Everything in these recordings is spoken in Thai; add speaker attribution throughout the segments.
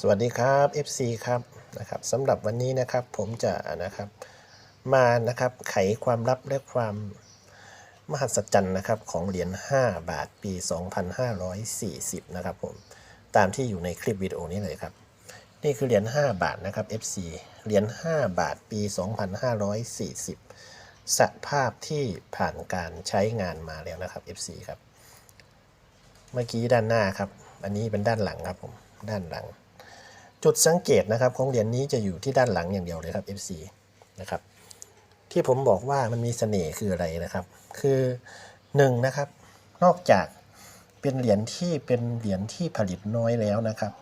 Speaker 1: สวัสดีครับ FC ครับนะครับสำหรับวันนี้นะครับผมจะนะครับมานะครับไขความลับและความมหัศจรรย์นะครับของเหรียญ5บาทปี 2540 นะครับผมตามที่อยู่ในคลิปวิดีโอนี้เลยครับ นี่คือเหรียญ5บาทนะครับ FC เหรียญ5บาทปี 2540 สภาพที่ผ่านการใช้งานมาแล้วนะครับ FC ครับ เมื่อกี้ด้านหน้าครับ อันนี้เป็นด้านหลังครับผมด้านหลัง จุดสังเกตนะครับของเหรียญนี้จะอยู่ที่ด้านหลังอย่างเดียวเลยครับ FC นะครับที่ผมบอกว่ามันมีเสน่ห์คืออะไรนะครับ คือหนึ่งนะครับนอกจากเป็นเหรียญที่เป็นเหรียญที่ผลิตน้อยแล้วนะครับ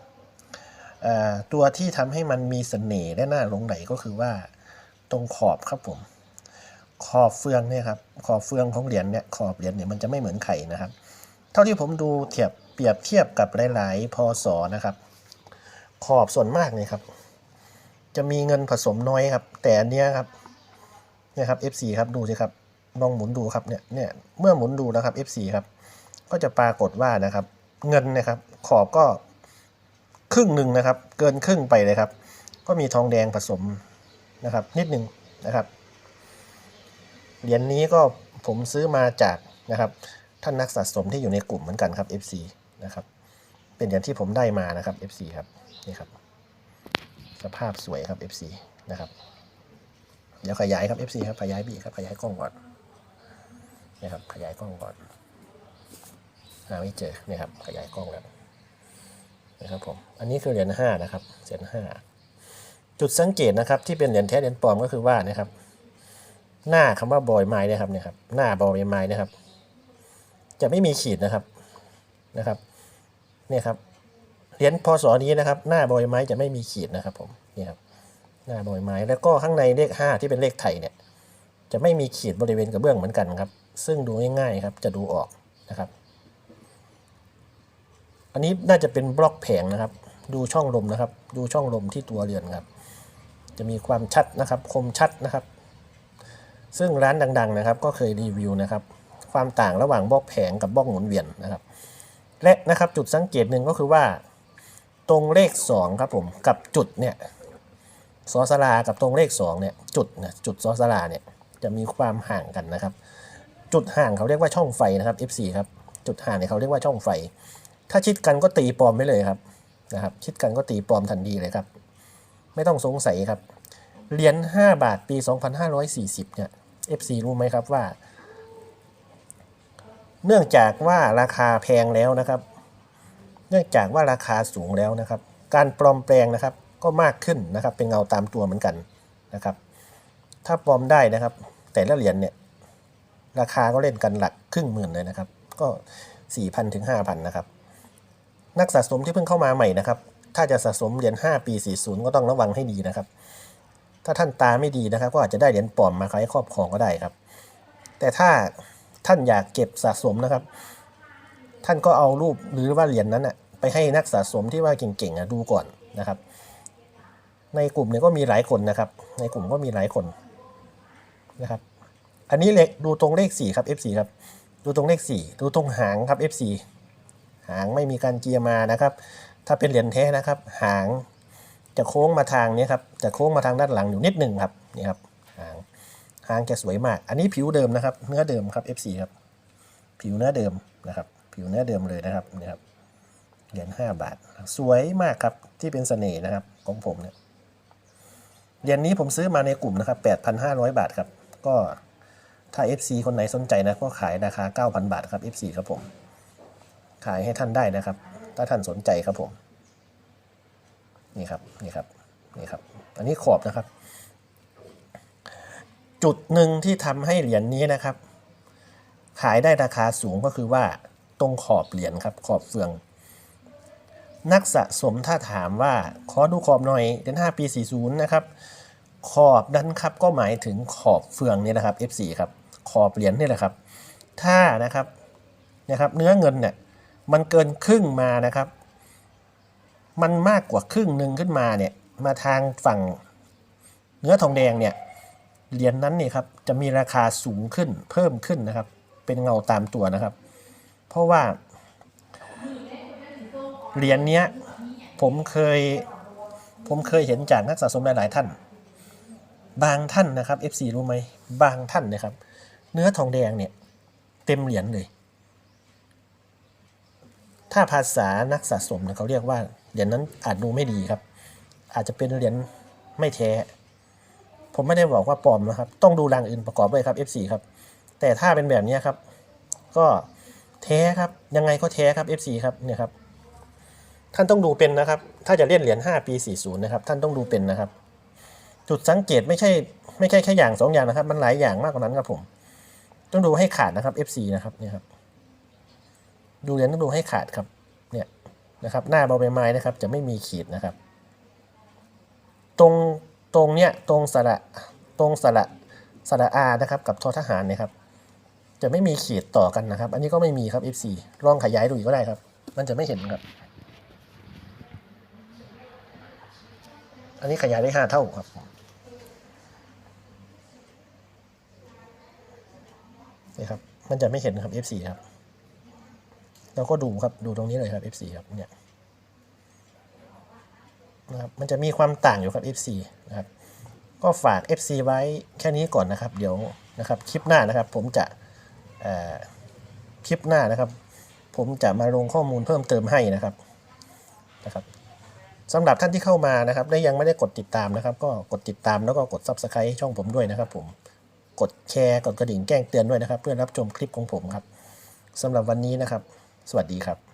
Speaker 1: ตัวที่ทำให้มันมีเสน่ห์และน่าหลงไหลก็คือว่าตรงขอบครับผม ขอบเฟืองเนี่ยครับขอบเฟืองของเหรียญเนี่ยขอบเหรียญเนี่ยมันจะไม่เหมือนไข่นะครับ เท่าที่ผมดูเทียบเปรียบเทียบกับหลาย ๆ พศนะครับ ขอบส่วนมากเนี่ยครับ จะมีเงินผสมน้อยครับ แต่อันเนี้ยครับเนี่ยครับ F4 ครับดูสิครับลองหมุนดูครับเนี่ยเนี่ยเมื่อหมุนดูนะครับ F4 ครับ ก็จะปรากฏว่านะครับ เงินนะครับ ขอบก็ครึ่งหนึ่งนะครับ เกินครึ่งไปเลยครับ ก็มีทองแดงผสมนะครับ นิดหนึ่งนะครับเหรียญนี้ก็ผมซื้อมาจากนะครับ ท่านนักสะสมที่อยู่ในกลุ่มเหมือนกันครับ FC นะครับ เป็นอย่างที่ผมได้มานะครับ FC ครับนี่ครับ สภาพสวยครับ FC นะครับ เดี๋ยวขยายครับ FC ครับขยายบีครับขยายกล้องก่อนนะครับขยายกล้องก่อนหาไม่เจอนี่ครับ ขยายกล้องแล้วนะครับผมอันนี้คือเหรียญห้านะครับเหรียญห้าจุดสังเกตนะครับ ที่เป็นเหรียญแท้เหรียญปลอมก็คือว่านะครับ หน้าคำว่าบอยไม้เนี่ยครับเนี่ยครับหน้าบอยไม้เนะครับ จะไม่มีขีดนะครับนะครับ เนี่ยครับเหรียญพศนี้นะครับ หน้าบอยไม้จะไม่มีขีดนะครับผมนี่ครับหน้าบอยไม้แล้วก็ข้างในเลขห้าที่เป็นเลขไทยเนี่ยจะไม่มีขีดบริเวณกระเบื้องเหมือนกันครับ ซึ่งดูง่ายๆครับจะดูออกนะครับ อันนี้น่าจะเป็นบล็อกแผงนะครับ ดูช่องลมนะครับ ดูช่องลมที่ตัวเรือนครับ จะมีความชัดนะครับ คมชัดนะครับ ซึ่งร้านดัง ๆ นะครับ ก็เคยรีวิวนะครับ ความต่างระหว่างบล็อกแผงกับบล็อกหมุนเวียนนะครับ และนะครับจุดสังเกตหนึ่งก็คือว่า ตรงเลข 2 ครับผมกับจุดเนี่ยซอสลากับตรงเลข2เนี่ยจุดนะจุดซอสลาเนี่ยจะมีความห่างกันนะครับ จุดห่างเขาเรียกว่าช่องไฟนะครับ F4 ครับจุดห่างเนี่ยเขาเรียกว่าช่องไฟ ถ้าชิดกันก็ตีปลอมไปเลยครับนะครับชิดกันก็ตีปลอมทันทีเลยครับ ไม่ต้องสงสัยครับเหรียญ5บาทปี 2540เนี่ย F4 รู้ไหมครับว่า เนื่องจากว่าราคาแพงแล้วนะครับ เนื่องจากว่าราคาสูงแล้วนะครับ การปลอมแปลงนะครับก็มากขึ้นนะครับ เป็นเงาตามตัวเหมือนกันนะครับ ถ้าปลอมได้นะครับ แต่ละเหรียญเนี่ยราคาก็เล่นกันหลักครึ่งหมื่นเลยนะครับ ก็4,000ถึง5,000นะครับ นักสะสมที่เพิ่งเข้ามาใหม่นะครับ ถ้าจะสะสมเหรียญ5 ปี 40 ก็ต้องระวังให้ดีนะครับ ถ้าท่านตาไม่ดีนะครับ ก็อาจจะได้เหรียญปลอมมาขายครอบครองก็ได้ครับ แต่ถ้า ท่านอยากเก็บสะสมนะครับ ท่านก็เอารูปหรือว่าเหรียญนั้นอะไปให้นักสะสมที่ว่าเก่งๆอะดูก่อนนะครับ ในกลุ่มเนี่ยก็มีหลายคนนะครับ ในกลุ่มก็มีหลายคนนะครับ อันนี้เลขดูตรงเลข4ครับ F4 ครับ ดูตรงเลข 4 ดูตรงหางครับ F4 หางไม่มีการเจียมานะครับ ถ้าเป็นเหรียญแท้นะครับ หางจะโค้งมาทางนี้ครับ จะโค้งมาทางด้านหลังอยู่นิดหนึ่งครับนี่ครับางหางจะสวยมาก อันนี้ผิวเดิมนะครับ เนื้อเดิมครับ F4 ครับ ผิวเนื้อเดิมนะครับ ผิวเนื้อเดิมเลยนะครับนี่ครับ เหรียญ5บาท สวยมากครับ ที่เป็นเสน่ห์นะครับ ของผมเนี่ย เหรียญนี้ผมซื้อมาในกลุ่มนะครับ 8,500 บาทครับ ก็ถ้า FC คนไหนสนใจนะ ก็ขายราคา 9,000 บาทครับ FC ครับผม ขายให้ท่านได้นะครับ ถ้าท่านสนใจครับผม นี่ครับ นี่ครับ นี่ครับ อันนี้ขอบนะครับ จุดหนึ่งที่ทำให้เหรียญนี้นะครับ ขายได้ราคาสูงก็คือว่าตรงขอบเหรียญครับขอบเฟือง นักสะสมถ้าถามว่าขอดูขอบหน่อยเหรียญ5ปี 40 นะครับ ขอบนั้นครับก็หมายถึงขอบเฟืองนี่นะครับ F4 ครับขอบเหรียญนี่แหละครับ ถ้านะครับนะครับเนื้อเงินเนี่ยมันเกินครึ่งมานะครับ มันมากกว่าครึ่งหนึ่งขึ้นมาเนี่ยมาทางฝั่งเนื้อทองแดงเนี่ย เหรียญนั้นนี่ครับจะมีราคาสูงขึ้นเพิ่มขึ้นนะครับ เป็นเงาตามตัวนะครับ เพราะว่าเหรียญเนี้ยผมเคยผมเคยเห็นจากนักสะสมหลายๆท่าน บางท่านนะครับ FC รู้ไหมบางท่านนะครับ เนื้อทองแดงเนี่ยเต็มเหรียญเลย ถ้าภาษานักสะสมนี่ยเขาเรียกว่าเหรียญนั้นอาจดูไม่ดีครับ อาจจะเป็นเหรียญไม่แท้ ผมไม่ได้บอกว่าปลอมนะครับ ต้องดูรางอื่นประกอบด้วยครับ F4 ครับ แต่ถ้าเป็นแบบนี้ครับ ก็แท้ครับ ยังไงก็แท้ครับ F4 ครับเนี่ยครับ ท่านต้องดูเป็นนะครับ ถ้าจะเล่นเหรียญ5ปี 40 นะครับ ท่านต้องดูเป็นนะครับ จุดสังเกตไม่ใช่ไม่ใช่แค่อย่างสองอย่างนะครับ มันหลายอย่างมากกว่านั้นครับผม ต้องดูให้ขาดนะครับ F4 นะครับเนี่ยครับ ดูเหรียญต้องดูให้ขาดครับ เนี่ยนะครับ หน้าเบาใบไม้นะครับ จะไม่มีขีดนะครับ ตรง ตรงเนี้ยตรงสระตรงสระสระอานะครับกับทอทหารเนี่ยครับ จะไม่มีขีดต่อกันนะครับ อันนี้ก็ไม่มีครับ F4 ลองขยายดูอีกก็ได้ครับ มันจะไม่เห็นครับ อันนี้ขยายได้ห้าเท่าครับนี่ครับ มันจะไม่เห็นครับ F4 ครับเราก็ดูครับดูตรงนี้เลยครับ F4 ครับเนี่ยนะครับมันจะมีความต่างอยู่ครับ F4 นะครับ ก็ฝาก FC ไว้แค่นี้ก่อนนะครับ เดี๋ยวนะครับคลิปหน้านะครับ ผมจะคลิปหน้านะครับ ผมจะมาลงข้อมูลเพิ่มเติมให้นะครับนะครับสำหรับท่านที่เข้ามานะครับและยังไม่ได้กดติดตามนะครับ ก็กดติดตามแล้วก็กด Subscribe ให้ช่องผมด้วยนะครับ ผมกดแชร์กดกระดิ่งแจ้งเตือนด้วยนะครับ เพื่อรับชมคลิปของผมครับสำหรับวันนี้นะครับ สวัสดีครับ